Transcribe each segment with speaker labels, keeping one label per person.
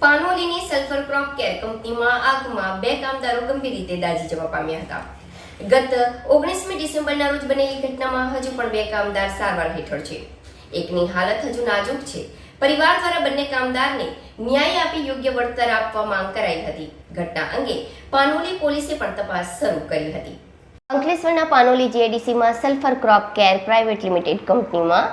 Speaker 1: પાનોલીની sulphur crop care કંપનીમાં આગમાં બે કામદારો ગંભીર રીતે દાઝી જવા પામ્યા હતા. ગત ઓગણીસમી ડિસેમ્બરના રોજ બનેલી ઘટનામાં હજુ પણ બે કામદાર સારવાર હેઠળ છે. એકની હાલત હજુ નાજુક છે. પરિવાર દ્વારા બંને કામદારને ન્યાય આપી યોગ્ય વળતર આપવા માંગ કરાઈ હતી. ઘટના અંગે પાનોલી પોલીસે પણ તપાસ શરૂ કરી હતી. અંકલેશ્વરના Panoli જીએડીસીમાં sulphur crop care private limited કંપનીમાં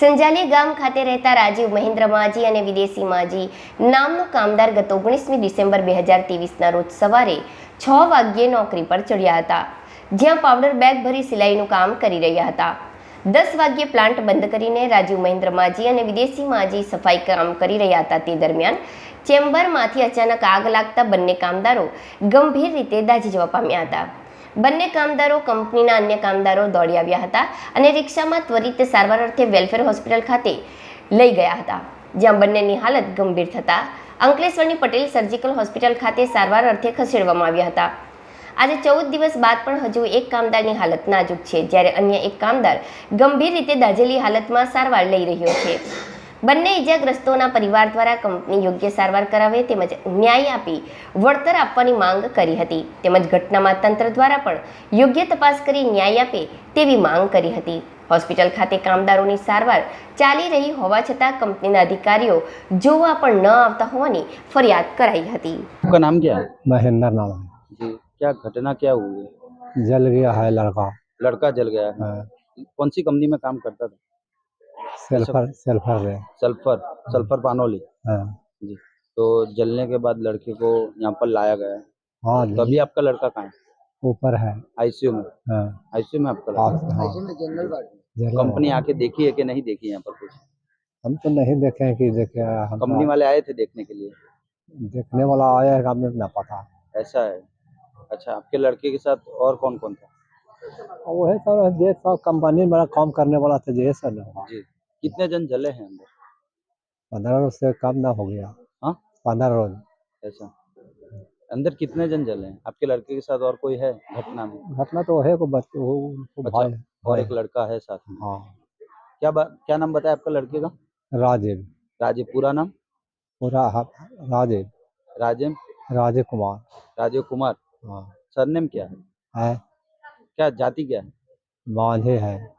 Speaker 1: સંજાલી ગામ ખાતે રહેતા રાજીવ મહેન્દ્ર માજી અને વિદેશી માજી નામનો કામદાર ગત ઓગણીસમી ડિસેમ્બર બે હજાર ત્રેવીસના રોજ સવારે છ વાગ્યે નોકરી પર ચડ્યા હતા, જ્યાં પાવડર બેગ ભરી સિલાઈનું કામ કરી રહ્યા હતા. દસ વાગ્યે પ્લાન્ટ બંધ કરીને રાજીવ મહેન્દ્ર માજી અને વિદેશી માજી સફાઈ કામ કરી રહ્યા હતા તે દરમિયાન ચેમ્બરમાંથી અચાનક આગ લાગતા બંને કામદારો ગંભીર રીતે દાઝી જવા પામ્યા હતા. બંને કામદારો કંપનીના અન્ય કામદારો દોડી આવ્યા હતા અને રિક્ષામાં ત્વરિત સારવાર અર્થે વેલફેર હોસ્પિટલ ખાતે લઈ ગયા હતા, જ્યાં બંનેની હાલત ગંભીર થતા અંકલેશ્વરની પટેલ સર્જિકલ હોસ્પિટલ ખાતે સારવાર અર્થે ખસેડવામાં આવ્યા હતા. આજે ચૌદ દિવસ બાદ પણ હજુ એક કામદારની હાલત નાજુક છે, જ્યારે અન્ય એક કામદાર ગંભીર રીતે દાઝેલી હાલતમાં સારવાર લઈ રહ્યો છે. બંને ઇજાગ્રસ્તોના પરિવાર દ્વારા કંપની યોગ્ય સારવાર કરાવે તેમજ ન્યાય આપી વળતર આપવાની માંગ કરી હતી તેમજ ઘટનામાં તંત્ર દ્વારા પણ યોગ્ય તપાસ કરી ન્યાય આપે તેવી માંગ કરી હતી હોસ્પિટલ ખાતે કામદારોની સારવાર ચાલી રહી હોવા છતાં કંપનીના અધિકારીઓ જોવા પણ ન આવતા હોવાની ફરિયાદ કરાઈ હતી
Speaker 2: आपका नाम क्या है
Speaker 3: महेंद्र नाम
Speaker 2: जी क्या घटना क्या हुई है
Speaker 3: है जल गया है लड़का
Speaker 2: लड़का जल गया है
Speaker 3: हाँ,
Speaker 2: कौन सी कंपनी में काम करता था
Speaker 3: सल्फ़र सल्फ़र है।
Speaker 2: सल्फ़र सल्फ़र पानोली
Speaker 3: हाँ।
Speaker 2: जी। तो जलने के बाद लड़के को यहाँ पर लाया गया हाँ। तो अभी आपका लड़का कहाँ है?
Speaker 3: ऊपर है।
Speaker 2: आईसीयू में?
Speaker 3: हाँ।
Speaker 2: आईसीयू में आपका
Speaker 3: हाँ,
Speaker 2: लड़का
Speaker 3: हाँ।
Speaker 2: कंपनी आके देखी है कि नहीं देखी यहाँ पर कुछ?
Speaker 3: हम तो नहीं देखे हैं कि देखे हम
Speaker 2: कंपनी
Speaker 3: तो
Speaker 2: वाले आए थे देखने के लिए?
Speaker 3: देखने वाला आया है हमें ना पता।
Speaker 2: ऐसा है? अच्छा आपके लड़के के साथ और कौन कौन था?
Speaker 3: और वही सब देख सब कंपनी में काम करने वाला था ना हुआ
Speaker 2: जी। कितने जन जले हैं अंदर?
Speaker 3: पंद्रह रोज से कम ना हो गया।
Speaker 2: हाँ?
Speaker 3: पंद्रह रोज।
Speaker 2: ऐसा। अंदर कितने जन जले हैं? आपके लड़के के साथ और कोई है घटना में?
Speaker 3: घटना तो है को बच्चे वो उनको
Speaker 2: अच्छा,
Speaker 3: भाई
Speaker 2: और एक लड़का है साथ में?
Speaker 3: हाँ।
Speaker 2: क्या बात क्या नाम बताया आपका लड़के का?
Speaker 3: राजीव।
Speaker 2: राजीव पूरा नाम?
Speaker 3: पूरा हा- राजीव।
Speaker 2: राजेम
Speaker 3: राजीव कुमार।
Speaker 2: राजीव कुमार।
Speaker 3: हाँ।
Speaker 2: सरनेम क्या है?
Speaker 3: है?
Speaker 2: क्या जाति क्या है?
Speaker 3: मांझे है।